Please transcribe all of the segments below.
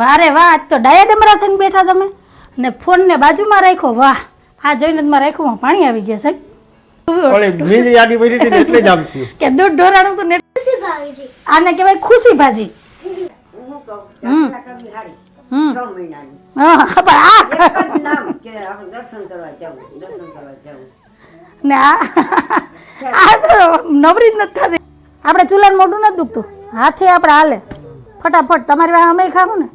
વારે વાહ આજ તો ડાયા ડમરા થઈને બેઠા તમે. ને ફોન ને બાજુમાં રાખ્યો વાહ આ જોઈને જ મારા આંખોમાં પાણી આવી ગયા સાહેબ કે દૂધ ઢોરાણું તો આને કહેવાય ખુશી ભાજી. હું કહું દર્શન કરવી હારી. હમ. છ મહિનાની. હા પણ આ એક જ નામ કે આપણે દર્શન કરવા જવું દર્શન કરવા જવું. ને આ આ તો નવરી જ નથી થતી. આપણે ચૂલાને મોઢું નથી દુખતું. હાથે આપણે હાલે. ફટાફટ તમારી વાહ અમે ખાવું ને?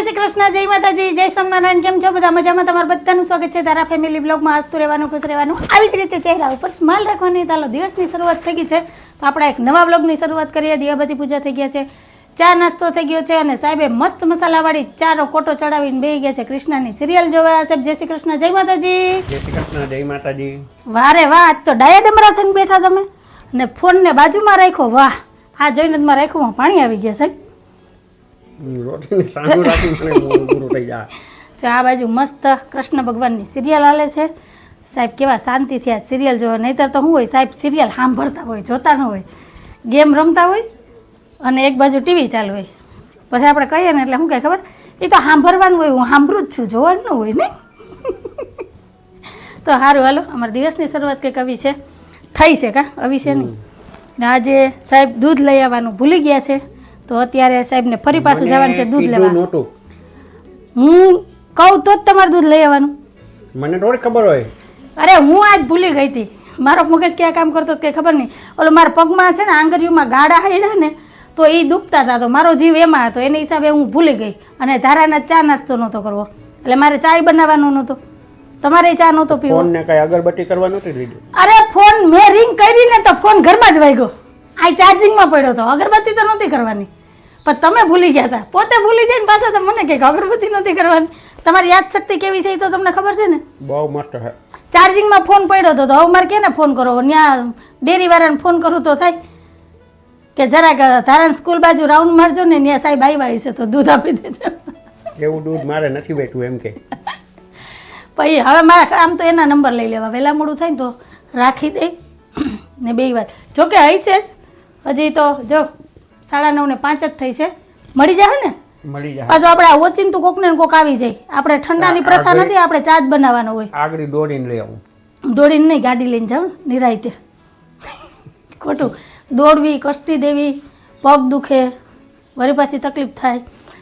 જય શ્રી કૃષ્ણ જય માતાજી જય સ્વામિનારાયણ કેમ છો? બધા મજામાં? તમારું બધાનું સ્વાગત છે તારા ફેમિલી બ્લોગમાં હસતું રહેવાનું ખુશ રહેવાનું. આવી જ રીતે ચહેરા ઉપર સ્માઇલ રાખવાની. તાલો દિવસની શરૂઆત થઈ ગઈ છે. તો આપણે એક નવા બ્લોગની શરૂઆત કરીએ. દિવાબતી પૂજા થઈ ગયા છે. ચા નાસ્તો થઈ ગયો છે અને સાહેબે મસ્ત મસાલાવાળી ચાનો કોટો ચડાવીને બેહી ગયા છે કૃષ્ણની સિરિયલ જોવા. સાહેબ જય શ્રી કૃષ્ણ જય માતાજી. જય શ્રી કૃષ્ણ જય માતાજી. વારે વાહ તો ડાયા ડમરા થઈને બેઠા તમે. ને ફોનને બાજુમાં રાખ્યો. વાહ આ જોઈને જ મારા પાણી આવી ગયા સાહેબ. રોટીની સાંજુ રાખી મને પૂરું થઈ જાય. જો આ બાજુ મસ્ત કૃષ્ણ ભગવાનની સિરિયલ હાલે છે. સાહેબ કેવા શાંતિથી આ સિરિયલ જોવે. નહીતર તો શું હોય સાહેબ સિરિયલ સાંભળતા હોય જોતા ન હોય. ગેમ રમતા હોય અને એક બાજુ ટીવી ચાલુ હોય. પછી આપણે કહીએ ને એટલે શું કહે ખબર? એ તો સાંભળવાનું હોય હું સાંભળું જ છું જોવાનું હોય ને? તો સારું હાલો અમારા દિવસની શરૂઆત કંઈક આવી છે. થઈ છે કાં? આવી છે નહીં ને આજે સાહેબ દૂધ લઈ આવવાનું ભૂલી ગયા છે. તો અત્યારે સાહેબને ફરી પાછું જવાનું છે દૂધ લેવા. નહોતું. હું કહું તો જ તમારે દૂધ લઈ આવવાનું. મને થોડી ખબર હોય. અરે હું આજ ભૂલી ગઈ હતી. મારો મગજ ક્યાં કામ કરતો કંઈ ખબર નહીં. ઓલો મારા પગમાં છે ને આંગળીઓમાં ગાડા હાડ્યા ને તો એ દુખતા હતા. તો મારો જીવ એમાં હતો. એને હિસાબે હું ભૂલી ગઈ. અને ધારાના ચા નાસ્તો નહોતો કરવો. એટલે મારે ચાય બનાવવાનો નહોતો. તમારે ચા નહોતો પીવો. ફોન ને કઈ અગરબત્તી કરવા નહોતી લીધી અરે ફોન મેં રિંગ કરી ને તો ફોન ઘરમાં જ વાગ્યો. આ ચાર્જિંગમાં પડ્યો હતો અગરબત્તી તો નહોતી કરવાની. પણ તમે ભૂલી ગયા હતા. પોતે ભૂલી જાય ને પાછા તો મને કંઈક અગરબત્તી નથી કરવાની. તમારી યાદશક્તિ કેવી છે એ તો તમને ખબર છે ને? બહુ મસ્ત છે. ચાર્જિંગમાં ફોન પડ્યો હતો તો હવે મારે કેને ફોન કરો ત્યાં ડેરીવાળાને ફોન કરું તો થાય. કે જરાક ધારણ સ્કૂલ બાજુ રાઉન્ડ મારજો ને ત્યાં સાહેબ આવ્યા છે તો દૂધ આપી દેજો. એવું દૂધ મારે નથી બેઠું એમ કે. પછી હવે મારે આમ તો એના નંબર લઈ લેવા. વહેલા મોડું થાય ને તો રાખી દે. ને બે વાત. જોકે હશે જ. હજી તો જો. સાડા નવ ને પાંચ જ થઈ છે. મળી જાય ને? મળી જાય. પાછું આપણે આ ઓચિંતું કોક ને કોક આવી જાય. આપણે ઠંડાની પ્રથા નથી આપણે ચા જ બનાવવાનો હોય. આગળ દોડીને લઈ આવું. દોડીને નહીં ગાડી લઈને જાવ નિરાયતે. ખોટું. દોડવી કષ્ટી દેવી પગ દુખે વળી પાછી તકલીફ થાય.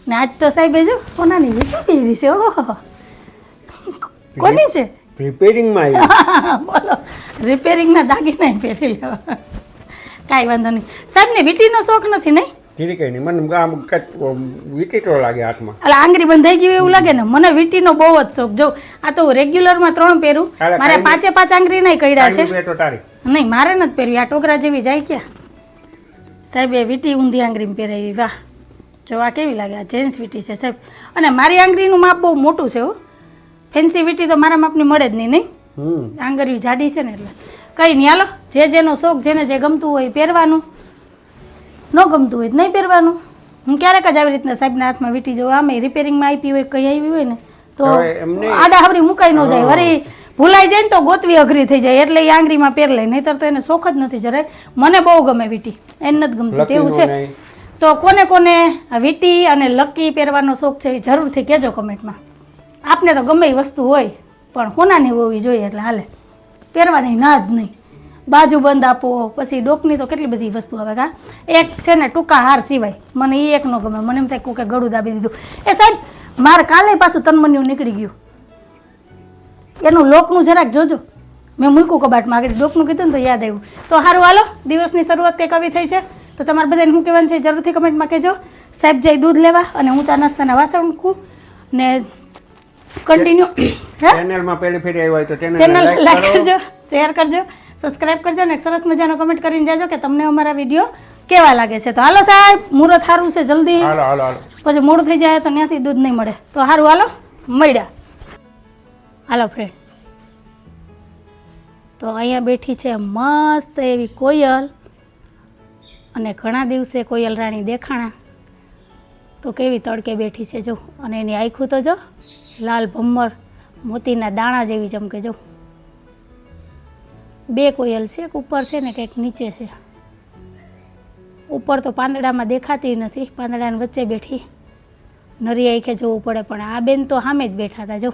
ને આજ તો સાહેબ જો કોનાની વીંટી પહેરી છે ઓહો કોની છે? રિપેરિંગમાં બોલો. રિપેરિંગના દાગીના પહેરી લેવા. કાંઈ વાંધો નહીં. સાહેબને વીંટીનો શોખ નથી નહીં? ધીરે કઈ નહીં. મને આમ વિચિત્રો લાગે હાથમાં. એટલે આંગળી બંધાઈ ગયું એવું લાગે ને? મને વીંટીનો બહુ જ શોખ. જો આ તો રેગ્યુલરમાં ત્રણ પહેરું. મારે પાંચે પાંચ આંગળી નહીં કઈડા છે. નહીં મારે નથી પહેરવી. આ ટોકરા જેવી જાય ક્યાં? સાહેબ એ વીટી ઊંધી આંગળીમાં પહેરાવી. વાહ. જો આ કેવી લાગે? આ જેન્ટ્સ વીટી છે સાહેબ. અને મારી આંગળીનું માપ બહુ મોટું છે હો. ફેન્સી વીટી તો મારા માપની મળે જ નહીં નહીં? આંગળી જાડી છે ને એટલે. કઈ નહીં હાલો. જે જેનો શોખ જેને જે ગમતું હોય એ પહેરવાનું. ન ગમતું હોય નહીં પહેરવાનું. હું ક્યારેક જ આવી રીતના સાહેબના હાથમાં વીટી જવું આમે રિપેરિંગમાં આપી હોય કંઈ આવી હોય ને તો. આડા હવરી મુકાઈ ન જાય. વળી ભૂલાઈ જાય ને તો ગોતવી અઘરી થઈ જાય. એટલે એ આંગળીમાં પહેર લે. નહીતર તો એને શોખ જ નથી જરાય. મને બહુ ગમે વીટી. એને નથી ગમતી. તેવું છે. તો કોને કોને આ વીટી અને લકી પહેરવાનો શોખ છે એ જરૂરથી કહેજો કમેન્ટમાં. આપને તો ગમે એ વસ્તુ હોય પણ કોનાની હોવી જોઈએ એટલે હાલે. પહેરવાની ના જ નહીં. બાજુ બંધ આપો પછી ડોકની તો કેટલી બધી વસ્તુ આવે કા? એક છે ને ટૂંકા હાર સિવાય. મને એ એક ન ગમે. મને એમ થાય કોકે ગળું દાબી દીધું. એ સાહેબ મારે કાલે પાછું તનમન્યું નીકળી ગયું. એનું લોકનું જરાક જોજો. મેં મૂક્યું કબાટમાં. આગળ ડોકનું કીધું ને તો યાદ આવ્યું. તો સારું હાલો. દિવસની શરૂઆત કંઈક આવી થઈ છે? તો તમારે બધાને શું કહેવાનું છે જરૂરથી કમેન્ટમાં કહેજો. સાહેબ જઈ દૂધ લેવા અને હું ચા નાસ્તાના વાસણ મૂકું ને કન્ટિન્યુ હે? ચેનલમાં પહેલી ફેરી આવ્યા હોય તો ચેનલ લાઈક કરજો શેર કરજો. સબસ્ક્રાઇબ કરજો ને સરસ મજાનો કમેન્ટ કરીને જાજો કે તમને અમારા વીડિયો કેવા લાગે છે. તો હાલો સાહેબ મુહૂર્ત સારું છે જલ્દી. પછી મોડું થઈ જાય તો ત્યાંથી દૂધ નહીં મળે. તો સારું હાલો. મળ્યા. હાલો ફ્રેન્ડ તો અહીંયા બેઠી છે મસ્ત એવી કોયલ અને ઘણા દિવસે કોયલ રાણી દેખાણા. તો કેવી તડકે બેઠી છે જો. અને એની આંખું તો જો લાલ ભમ્મર મોતીના દાણા જેવી ચમકે જો. બે કોયલ છે, એક ઉપર છે ને કંઈક નીચે છે. ઉપર તો પાંદડામાં દેખાતી નથી, પાંદડાની વચ્ચે બેઠી. નરી આંખે જોવું પડે, પણ આ બેન તો સામે જ બેઠા હતા, જો.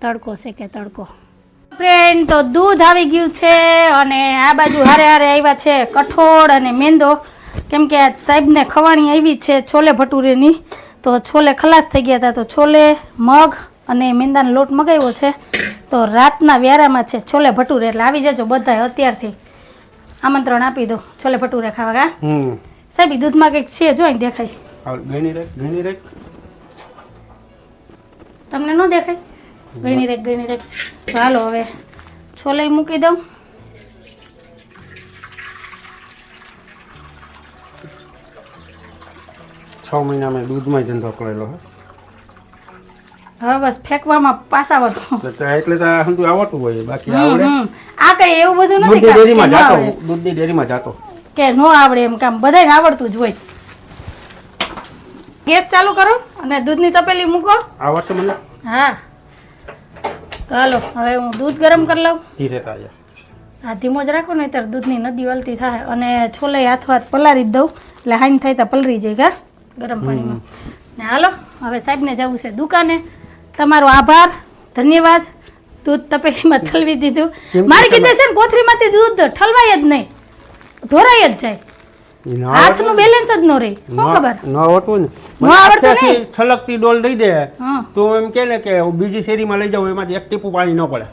તડકો છે કે તડકો? ફ્રેન્ડ તો દૂધ આવી ગયું છે અને આ બાજુ હારે હારે આવ્યા છે કઠોળ અને મેંદો. કેમ કે આજ સાહેબને ખવાણી આવી છે છોલે ભટુરેની. તો છોલે ખલાસ થઈ ગયા હતા, તો છોલે, મગ અને મેંદાનો લોટ મગાવ્યો છે તો રાતના વ્યારામાં છે છોલે ભટુરે. એટલે આવી જજો બધાય અત્યારથી. આમંત્રણ આપી દો છોલે ભટુરે ખાવા કા સાહેબ દૂધમાં કંઈક છે જો અહીં દેખાય. તમને ન દેખાય? ગણી રેક ગણી રેક હાલો હવે છોલે મૂકી દઉં. છ મહિનામાં દૂધમાં ધંધો કરેલો હે? હવે બસ ફેંકવામાં પાસા એટલે એટલે તો સમજુ આવડતું હોય બાકી આવડે. આ કઈ એવું બધું નથી દૂધની ડેરીમાં જાતો. દૂધની ડેરીમાં જાતો. કે નો આવડે એમ કામ. બધાને આવડતું જ હોય. ગેસ ચાલુ કરો અને દૂધની તપેલી મૂકો. આવડશે મને? હા. ચાલો હાલો હવે હું દૂધ ગરમ કરી લઉં. ધીરે તાજા આ ધીમો જ રાખો ને ત્યારે દૂધની નદી વલતી થાય. અને છોલે હાથો હાથ પલારી દઉં. એટલે હાઈન થાય તો પલરી જાય કા ગરમ પાણીમાં. ને હાલો હવે સાહેબને જવું છે દુકાને. તમારો આભાર ધન્યવાદ. દૂધ તપેલીમાં ઠલવી દીધું. મારી કીધે છે ને કોથળીમાંથી દૂધ ઠલવાય જ નહીં. ઢોરાય જ જાય. હાથનું બેલેન્સ જ ન રહે. શું ખબર? ન આવડતું ને. આવડતું છલકતી ડોલ દઈ દે. તો એમ કે ને કે બીજી શેરીમાં લઈ જાવ એમાંથી એક ટીપું પાણી ન પડે.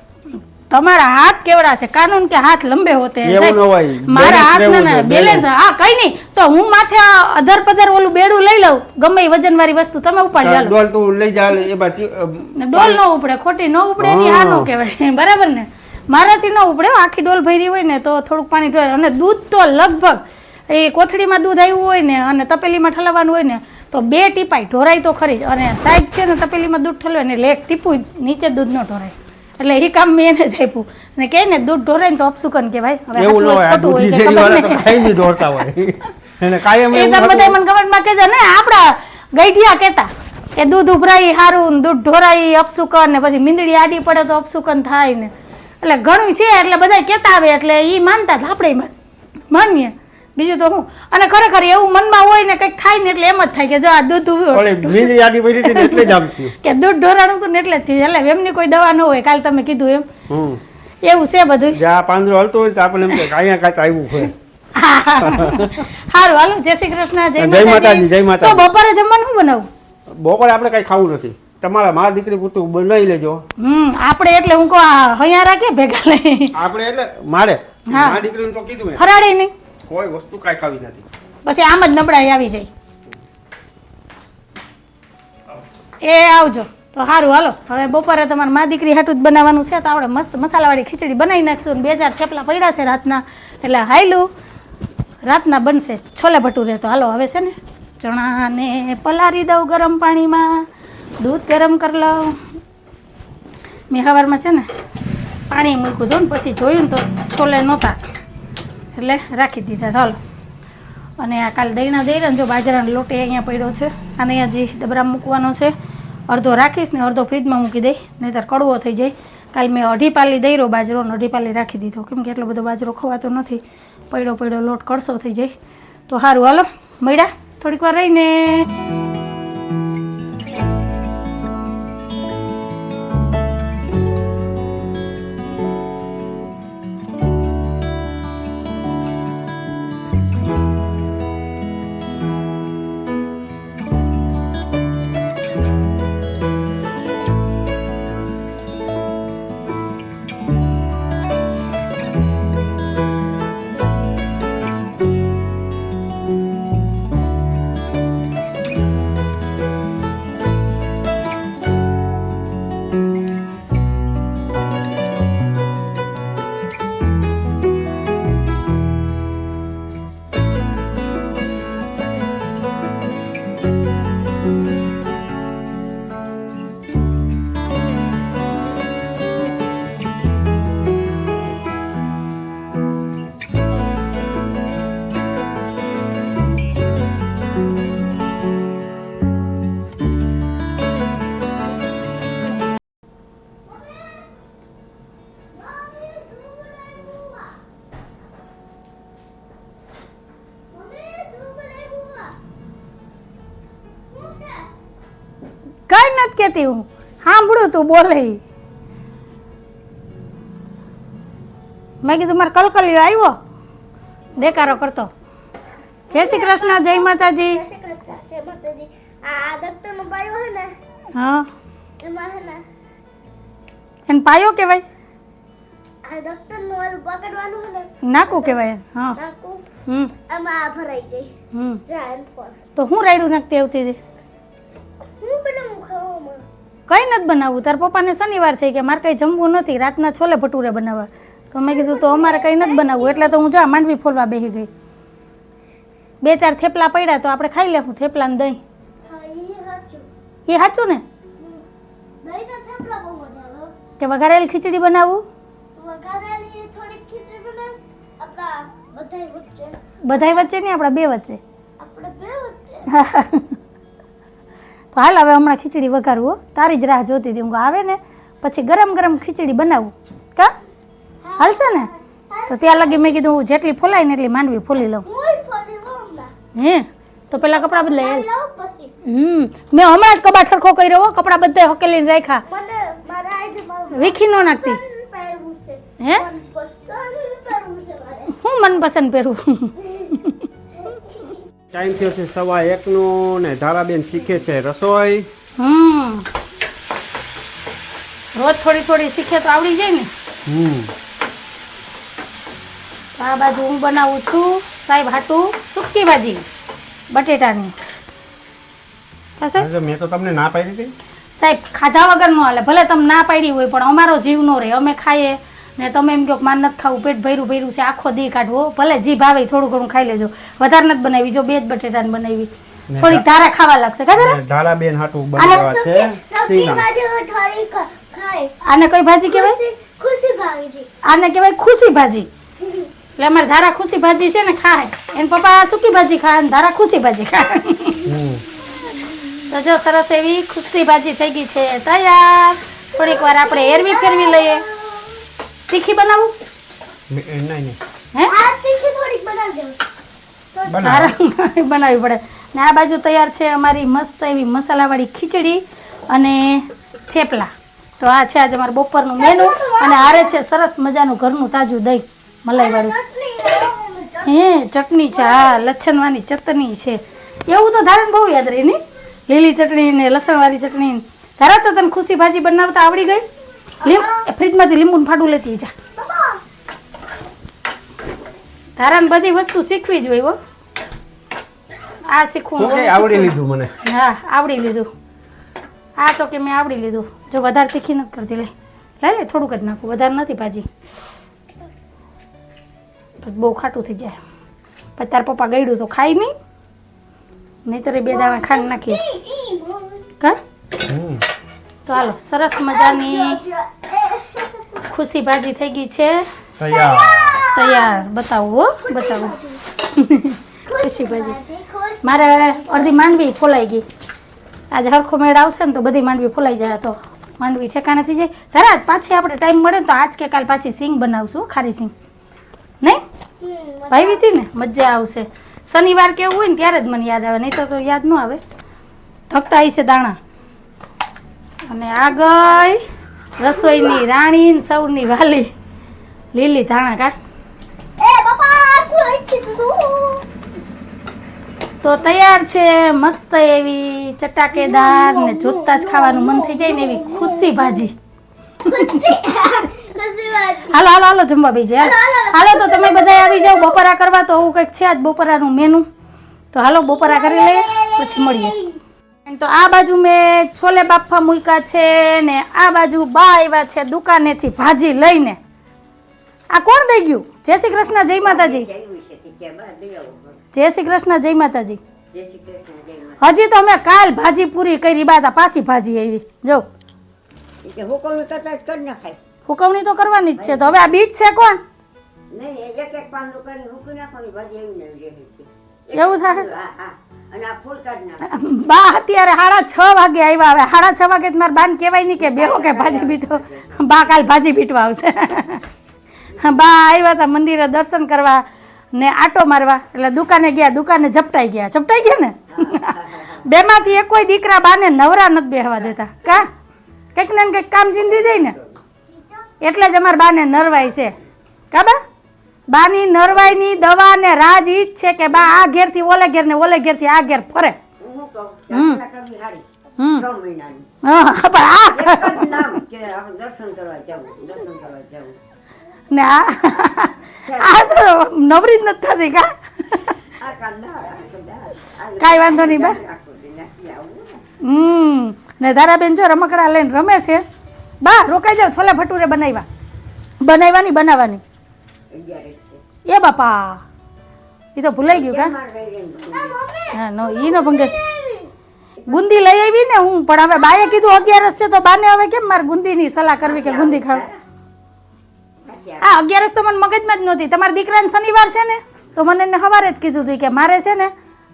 તમારા હાથ કેવડા છે? કાનૂન કે હાથ લંબે હોતે એવું ન હોય. મારા હાથ ના બેલેન્સ હા કઈ નહીં. તો હું માથે આ અધર પધર ઓલું બેડું લઈ લઉં. ગમે વજન વાળી વસ્તુ તમે ઉપાડી હાલો. ડોલ તું લઈ જા એ ટી- ડોલ ન ઉપડે ખોટી ન ઉપડે એની હા ન કહેવાય. બરાબર ને? મારાથી ન ઉપડે. આખી ડોલ ભરી હોય ને તો થોડુંક પાણી ઢોળે. અને દૂધ તો લગભગ એ કોથળીમાં દૂધ આવ્યું હોય ને અને તપેલીમાં ઠલાવવાનું હોય ને તો બે ટીપાઈ ઢોરાય તો ખરી. જ અને સાઈડ છે ને તપેલીમાં દૂધ ઠલવે ને લેક એક ટીપું નીચે દૂધ ન ઢોરાય. એટલે એ કામ મેં એને જ આપ્યું. અને કે ને દૂધ ઢોરાય ને તો અપસુકન કહેવાય. હવે એવું ન હોય ખોટું હોય કે ખબર નહીં. કાંઈ નહીં દોડતા હોય. એને કાયમ એ તમે બધા મને કમેન્ટમાં કહેજો ને આપણા ગઈઢિયા કહેતા કે દૂધ ઉભરાય સારું ને દૂધ ઢોરાય અપસુકન ને પછી મીંદડી આડી પડે તો અપસુકન થાય ને. એટલે ઘણું છે એટલે બધા કહેતા આવે એટલે એ માનતા આપણે માનીએ. બીજું તો હું અને ખરેખર એવું મનમાં હોય ને કંઈક થાય ને એટલે એમ જ થાય કે જો આ દૂધ ઉ- આડી પડી હતી ને એટલે જ આમ થયું. કે દૂધ ઢોરાણું હતું એટલે જ થયું. એટલે એમની કોઈ દવા ન હોય કાલે તમે કીધું એમ. એવું છે બધું જ્યાં પાંદડું હલતું હોય તો આપણે એમ કે અહીંયા કાંઈ આવ્યું હોય. સારું હાલો જય શ્રી કૃષ્ણ જય જય માતાજી. જય તો બપોરે જમવાનું શું બનાવું? બપોરે આપણે કાંઈ ખાવું નથી. તમારા મા દીકરી પૂરતું બનાવી લેજો. હમ આપણે એટલે હું કહું અહીંયા હૈયા રાખે ભેગા લઈ? આપણે એટલે મારે. હા. મા દીકરીને તો કીધું ફરાડે નહીં. કોઈ વસ્તુ કાંઈ ખાવી નથી. પછી આમ જ નબળાઈ આવી જાય. એ આવજો. તો સારું હાલો. હવે બપોરે તમારે મા દીકરી હાટું જ બનાવવાનું છે, તો આપણે મસ્ત મસાલાવાળી ખીચડી બનાવી નાખશું. બે ચાર થેપલા પડ્યા છે રાતના. એટલે હાયલું. રાતના બનશે. છોલે ભટુરે તો હાલો, હવે છે ને ચણાને પલારી દઉં ગરમ પાણીમાં. દૂધ ગરમ કરી લઉં. મેં સવારમાં છે ને પાણી મૂક્યું હતું ને, પછી જોયું ને તો છોલે નહોતા. એટલે રાખી દીધા ચાલો અને આ કાલે દહીંના દઈ જો બાજરાનો લોટ અહીંયા પડ્યો છે. અને અહીંયા જે ડબરા મૂકવાનો છે, અડધો રાખીશ ને અડધો ફ્રીજમાં મૂકી દઈ નહીંતર કડવો થઈ જાય. કાલ મેં અઢી પાલી રહ્યો બાજરો અને અઢી પાલી રાખી દીધો. કેમ કે એટલો બધો બાજરો ખવાતો નથી. પડ્યો પડ્યો લોટ કડસો થઈ જાય. તો સારું હાલો. મળ્યા. થોડીક વાર રહીને. કહેતી હું. સાંભળું તું બોલે મેં કીધું મારે કલકલિયો આવ્યો. દેકારો કરતો. જય શ્રી કૃષ્ણ જય માતાજી. હે એને પાયો કહેવાય? નાકું કહેવાય હા. નાખું હમ. આમાં ભરાઈ જાય. હમ. તો હું રાયડું નાખતી આવતી હતી? હું કઈ નથી બનાવવું? તાર પપ્પાને શનિવાર છે કે મારે કંઈ જમવું નથી રાતના છોલે ભટુરે બનાવવા. તો મેં કીધું તો અમારે કંઈ નથી બનાવવું એટલે તો હું જો માંડવી ફોલવા બેસી ગઈ. બે ચાર થેપલા પડ્યા તો આપણે ખાઈ લેવું થેપલા ને? દહીં એ સાચું ને કે વઘારેલી ખીચડી બનાવવું બનાવ. બધાય વચ્ચે નહીં આપણા બે વચ્ચે? આપણે બે વચ્ચે. તો હાલ હવે હમણાં ખીચડી વઘારવું હો. તારી જ રાહ જોતી હતી. હું કહું, આવે ને પછી ગરમ ગરમ ખીચડી બનાવું. કા? હાલશે ને? તો ત્યાં લગી મેં કીધું જેટલી ફોલાય ને એટલી માંડવી ફોલી લઉં. હું ફરી હમણાં હે? તો પેલા કપડાં બદલાય હાલ. લાવ પછી. હમ. મેં હમણાં જ કબાટ સરખો કર્યો હો. કપડાં બધા હકેલીને રાખ્યા. મને મારા આજે મારું વીખી ન નાખતી. પસંદ પહેરવું છે. હે? મન પસંદ પહેરવું છે મારે. હું મનપસંદ પહેરવું ટાઈમ થયો છે સવા એકનો ને ધારાબેન શીખે છે રસોઈ. હમ. રોજ થોડી થોડી શીખે તો આવડી જાય ને. હમ. આ બાજુ હું બનાવું છું. સાહેબ હાટું સુકી ભાજી બટેટાની. થશે મેં તો તમને ના પાડી હતી. સાહેબ ખાધા વગર નો હાલે. ભલે તમે ના પાડી હોય પણ અમારો જીવ નો રહે. અમે ખાઈએ. ને તમે એમ કહો માન નથી ખાવું પેટ ભર્યું ભર્યું છે આખો દી કાઢવો ભલે જી ભાવે થોડું ઘણું ખાઈ લેજો. વધારે નથી બનાવી જો બે જ બટેટાની બનાવી. થોડીક ધારા ખાવા લાગશે કા ધારા? બેન હાટું બનાવવા છે આને કઈ ભાજી કહેવાય? ખુશી ભાજી આને કહેવાય ખુશી ભાજી. એટલે અમારે ધારા ખુશી ભાજી છે ને ખાય. એને પપ્પા સૂકી ભાજી ખાય અને ધારા ખુશી ભાજી ખાય. તો જો સરસ એવી ખુશી ભાજી થઈ ગઈ છે. તૈયાર. થોડીક વાર આપણે એરવી ફેરવી લઈએ. તીખી બનાવું? નહીં નહીં. હે? આ તીખી થોડીક બનાવી. બનાવો બનાવવી પડે. ને આ બાજુ તૈયાર છે અમારી મસ્ત એવી મસાલાવાળી ખીચડી અને થેપલા. તો આ છે આજે અમારું બપોરનું મેનુ અને આરે છે સરસ મજાનું ઘરનું તાજું દહીં મલાઈવાળું. હે ચટણી. છે હા લચ્છનવાની ચટણી છે. એવું તો ધારણ બહુ યાદ રહી નહીં? લીલી ચટણી ને લસણવાળી ચટણી ને. ધારા તો તને ખુશી ભાજી બનાવતા આવડી ગઈ? લીમ એ ફ્રીજમાંથી લીંબુનું ફાટું લેતી જા ધારાને બધી વસ્તુ શીખવી જ હોય હો આ શીખવું આવડી લીધું મને હા આવડી લીધું આ તો કે મેં આવડી લીધું જો વધારે તીખી નથી કરતી લે લઈ લે થોડુંક જ નાખું વધારે નથી ભાજી બહુ ખાટું થઈ જાય પછી તાર પપ્પા ગળ્યું તો ખાઈ નહીં નહીતર એ બે દાણા ખાંડ નાખીએ કા તો હાલો સરસ મજાની ખુશી ભાજી થઈ ગઈ છે. તૈયાર. તૈયાર. બતાવું હો બતાવું. ખુશી ભાજી. મારે અડધી માંડવી ફોલાઈ ગઈ. આજે હરખો મેળ આવશે ને તો બધી માંડવી ફોલાઈ જાય. તો માંડવી ઠેકાણે થઈ જાય. ધરા પાછી આપણે ટાઈમ મળે ને તો આજ કે કાલ પાછી સિંગ બનાવશું ખારી સિંગ. નહીં? ભાઈ હતી ને? મજા આવશે. શનિવાર કેવું હોય ને ત્યારે જ મને યાદ આવે નહીં તો તો યાદ ન આવે. ધકતા છે દાણા. અને આગળ રસોઈની રાણી ને સૌની વાલી. લીલી ધાણા કાઢ. તો? તૈયાર છે મસ્ત એવી ચટાકેદાર ને જોતા જ ખાવાનું મન થઈ જાય ને એવી ખુશી ભાજી. હાલો હાલો હાલો જમવા બીજે હાલો હાલો તો તમે બધા આવી જાઓ બપોરા કરવા તો આવું કંઈક છે આજ બપોરાનું મેનુ તો હાલો બપોરા કરી લઈએ પછી મળીએ. તો આ બાજુ મેં છોલે બાફા મૂક્યા છે ને આ બાજુ બા આવ્યા છે દુકાનેથી ભાજી લઈને. આ કોણ દઈ ગયું? જય શ્રી કૃષ્ણ જય માતાજી. જય શ્રી કૃષ્ણ જય માતાજી. હજી તો અમે કાલ ભાજી પૂરી કરી બાદ પાછી ભાજી આવી જો. હુકવણી તો કરવાની જ છે તો હવે આ બીટ છે કોણ? એવું થાય? બા, અત્યારે સાડા છ વાગે આવ્યા હવે. સાડા છ વાગે મારે બાન કહેવાય નહીં કે બેહો કે ભાજી બીતો બા કાલ ભાજી પીટવા આવશે. બા આવ્યા હતા મંદિરે દર્શન કરવા ને આટો મારવા. એટલે દુકાને ગયા, દુકાને ઝપટાઈ ગયા. ઝપટાઈ ગયા ને? બેમાંથી એક કોઈ દીકરા બાને નવરા નથી બેહવા દેતા. કા? કંઈક ને કંઈક કામ ચીંધી દઈ ને. એટલે જ અમારા બાને નરવાય છે. કા બા? બાની નરવાઈની દવા ને રાજ ઈ જ છે કે બા આ ઘેરથી ઓલે ઘેર ને ઓલે ઘેરથી આ ઘેર ફરે. હું કહું કરવી. છ મહિનાની. હા પણ આ એક જ નામ કે આપણે દર્શન કરવા જવું દર્શન કરવા જવું ને આ આ તો નવરી જ નથી થતી કા? કાંઈ વાંધો નહીં બા. હમ. ને ધારાબેન જો રમકડા લઈને રમે છે. બા રોકાઈ જાવ છોલે ભટુરે બનાવ્યા. બનાવવાની બનાવવાની એ બાપા એ તો ભૂલાઈ ગયું કા? હા નો ઈ નો ભંગે ગુંદી લઈ આવી ને હું પણ હવે બાએ કીધું અગિયારસ છે તો બાને હવે કેમ મારે ગુંદીની સલાહ કરવી કે ગુંદી ખાવ? આ અગિયારસ તો મને મગજમાં જ નહોતી. તમારા દીકરાને શનિવાર છે ને તો મને એને સવારે જ કીધું હતું કે મારે છે ને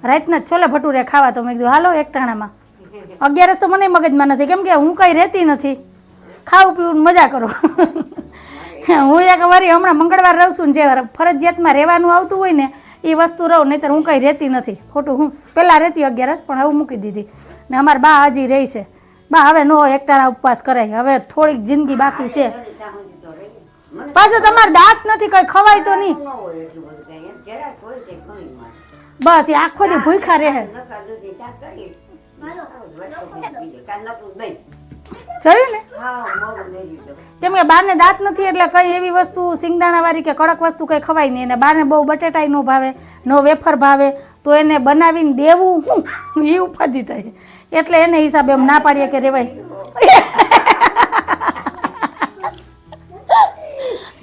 રાતના જ છોલે ભટુરે ખાવા તો મેં કીધું હાલો એક ટાણામાં. અગિયારસ તો મને મગજમાં નથી. કેમ કે હું કંઈ રહેતી નથી. ખાવું પીવું મજા કરો. હું એક વારી હમણાં મંગળવાર રહું છું ને જે ફરજિયાતમાં રહેવાનું આવતું હોય ને એ વસ્તુ રહું નહીંતર હું કંઈ રહેતી નથી. ખોટું હું પહેલાં રહેતી અગિયારસ પણ હવે મૂકી દીધી. ને અમારા બા હજી રહી છે. બા હવે નો એકટાણા ઉપવાસ કરાય હવે થોડીક જિંદગી બાકી છે. પાછું તમારે દાંત નથી કઈ ખવાય તો નહીં. બસ એ આખો દી ભૂખા રહે. જોયું ને? કેમ કે બારને દાંત નથી એટલે કઈ એવી વસ્તુ સિંગદાણા વાળી કે કડક વસ્તુ કઈ ખવાય નહીં. અને બારને બહુ બટેટાઈ નો ભાવે નો વેફર ભાવે તો એને બનાવીને દેવું હું એ ઉપાધિ થાય. એટલે એને હિસાબે એમ ના પાડીએ કે રેવાય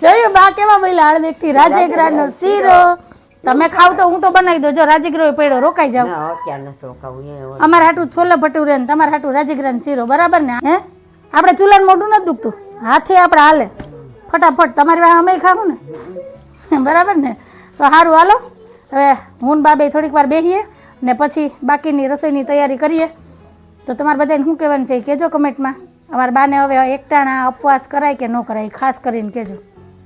જોયું? બા કેવા બોલ્યા? હળદેકથી રાજેગ્રાનો શીરો. તમે ખાવ તો હું તો બનાવી દઉં. જો રાજેગ્રો પડ્યો રોકાઈ જાવ અમારા હાટું છોલે ભટુરે ને તમારે હાટું રાજગીરા શીરો. બરાબર ને? હે? આપણે ચૂલાનું મોઢું નથી દુખતું. હાથે આપણે હાલે. ફટાફટ તમારી વાહ અમે ખાવું ને? બરાબર ને? તો સારું હાલો. હવે હું બાબે થોડીક વાર બેસીએ ને પછી બાકીની રસોઈની તૈયારી કરીએ. તો તમારે બધાને શું કહેવાનું છે કહેજો કમેન્ટમાં. અમારા બાને હવે એકટાણા ઉપવાસ કરાય કે ન કરાય ખાસ કરીને કહેજો.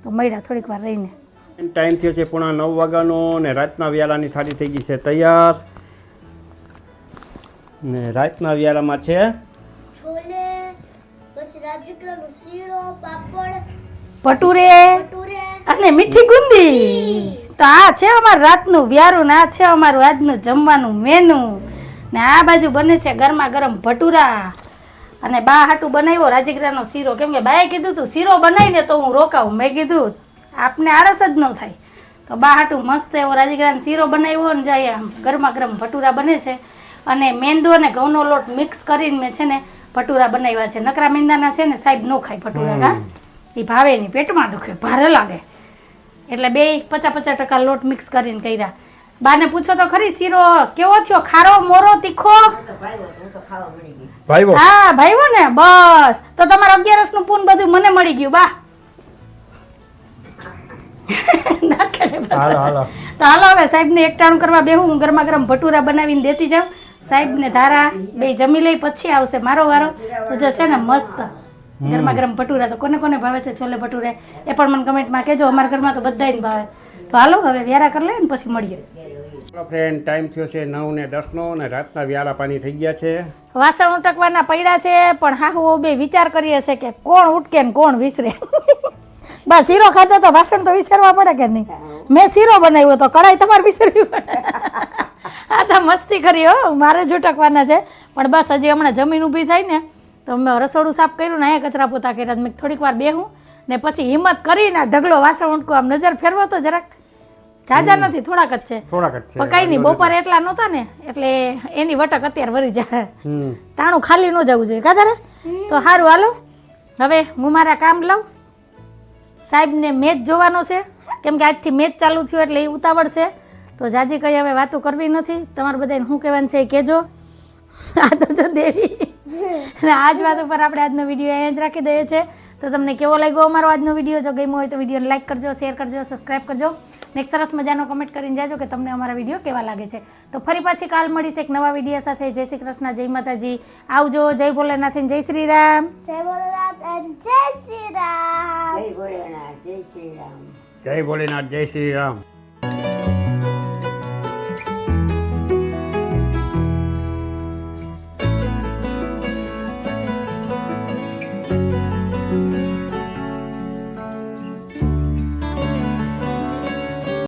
તો મળ્યા થોડીક વાર રહીને. ટાઈમ થયો છે પૂણા નવ વાગ્યાનો ને રાતના વ્યાલાની થાળી થઈ ગઈ છે તૈયાર. ને રાતના વ્યાલામાં છે? છોલે પછી રાજગરાનો શીરો પાપડ ભટુરે ભટુરે અને મીઠી ગુંદી. તો આ છે અમારું રાતનું વ્યારું ને આ છે અમારું આજનું જમવાનું મેનુ. ને આ બાજુ બને છે ગરમા ગરમ ભટુરા. અને બા હાટું બનાવ્યો રાજીગરાનો શીરો. કેમ કે બાએ કીધું તું શીરો બનાવીને તો હું રોકાવું મેં કીધું આપને આળસ જ ન થાય. તો બા હાટું મસ્ત એવો રાજીગરાનો શીરો બનાવ્યો ને જાય આમ ગરમા ગરમ ભટુરા બને છે. અને મેંદો અને ઘઉંનો લોટ મિક્સ કરીને મેં છે ને ભટુરા બનાવ્યા છે. નકરા મીંદાના છે ને સાહેબ નો ખાય ભટુરા કા? એ ભાવે નહીં પેટમાં દુખે ભારે લાગે. એટલે બે પચાસ પચાસ ટકા લોટ મિક્સ કરીને કર્યા. બાને પૂછો તો ખરી શીરો કેવો થયો? ખારો મોરો તીખો? હા ભાઈ હોત, હું તો ખાવા મળી ગઈ ભાઈઓ હા ભાઈઓ ને બસ. તો તમારે અગિયારસનું પૂન બધું મને મળી ગયું બા. તો હાલો હવે સાહેબને એકટાણું કરવા બેહું. હું ગરમા ગરમ ભટુરા બનાવીને દેતી જાઉં. સાહેબને ધારા બે જમી લઈ પછી આવશે મારો વારો. તો જો છે ને મસ્ત ગરમા ગરમ ભટુરા. તો કોને કોને ભાવે છે છોલે ભટુરે? એ પણ મને કમેન્ટમાં કહેજો. અમારા ઘરમાં તો બધાને ભાવે. તો હાલો હવે વ્યારા કરી લઈએ ને પછી મળીએ. ફ્રેન્ડ ટાઈમ થયો છે નવ ને દસનો અને રાતના વ્યારા પાણી થઈ ગયા છે. વાસણ ઉટકવાના પડ્યા છે પણ હા હું બે વિચાર કરીએ છે કે કોણ ઉટકે ને કોણ વિસરે. બસ શીરો ખાતો તો વાસણ તો વિસરવા પડે કે નહીં? મેં શીરો બનાવ્યો તો કઢાઈ તમારે વિસરવી પડે. આ તો મસ્તી કરી હો મારે જ ઉટકવાના છે. પણ બસ હજી હમણાં જમીન ઊભી થાય ને તો મેં રસોડું સાફ કર્યું ને અહીંયા કચરા પોતા કર્યા મેં થોડીક વાર બેહું ને પછી હિંમત કરીને ઢગલો વાસણ ઉટકો આમ નજર ફેરવો તો જરાક. જાજા નથી થોડાક જ છે. થોડાક જ છે. કઈ નહીં બપોરે એટલા નહોતા ને એટલે એની વટક અત્યારે વરી જાય. ટાણું ખાલી ન જવું જોઈએ કાધારે તો સારું હાલો. હવે હું મારા કામ લઉં. સાહેબને મેચ જોવાનો છે. કેમ કે આજથી મેચ ચાલુ થયું એટલે એ ઉતાવળ છે. તો જાજી કઈ હવે વાતો કરવી નથી? તમારે બધાને શું કહેવાનું છે એ કહેજો. આ તો જો દેવી. અને આજ વાત ઉપર આપણે આજનો વીડિયો અહીંયા જ રાખી દઈએ છીએ. તો તમને કેવો લાગ્યો અમારો આજનો વીડિયો? જો ગમ્યો હોય તો વિડીયોને લાઈક કરજો શેર કરજો સબસ્ક્રાઈબ કરજો. ને એક સરસ મજાનો કમેન્ટ કરીને જાજો કે તમને અમારા વીડિયો કેવા લાગે છે. તો ફરી પાછી કાલ મળીશ એક નવા વીડિયો સાથે. જય શ્રી કૃષ્ણ જય માતાજી. આવજો જય ભોલેનાથ જય શ્રી રામ. જય ભોલેનાથ જય શ્રી રામ. જય ભોલેનાથ જય શ્રી રામ. જય ભોલેનાથ જય શ્રી રામ.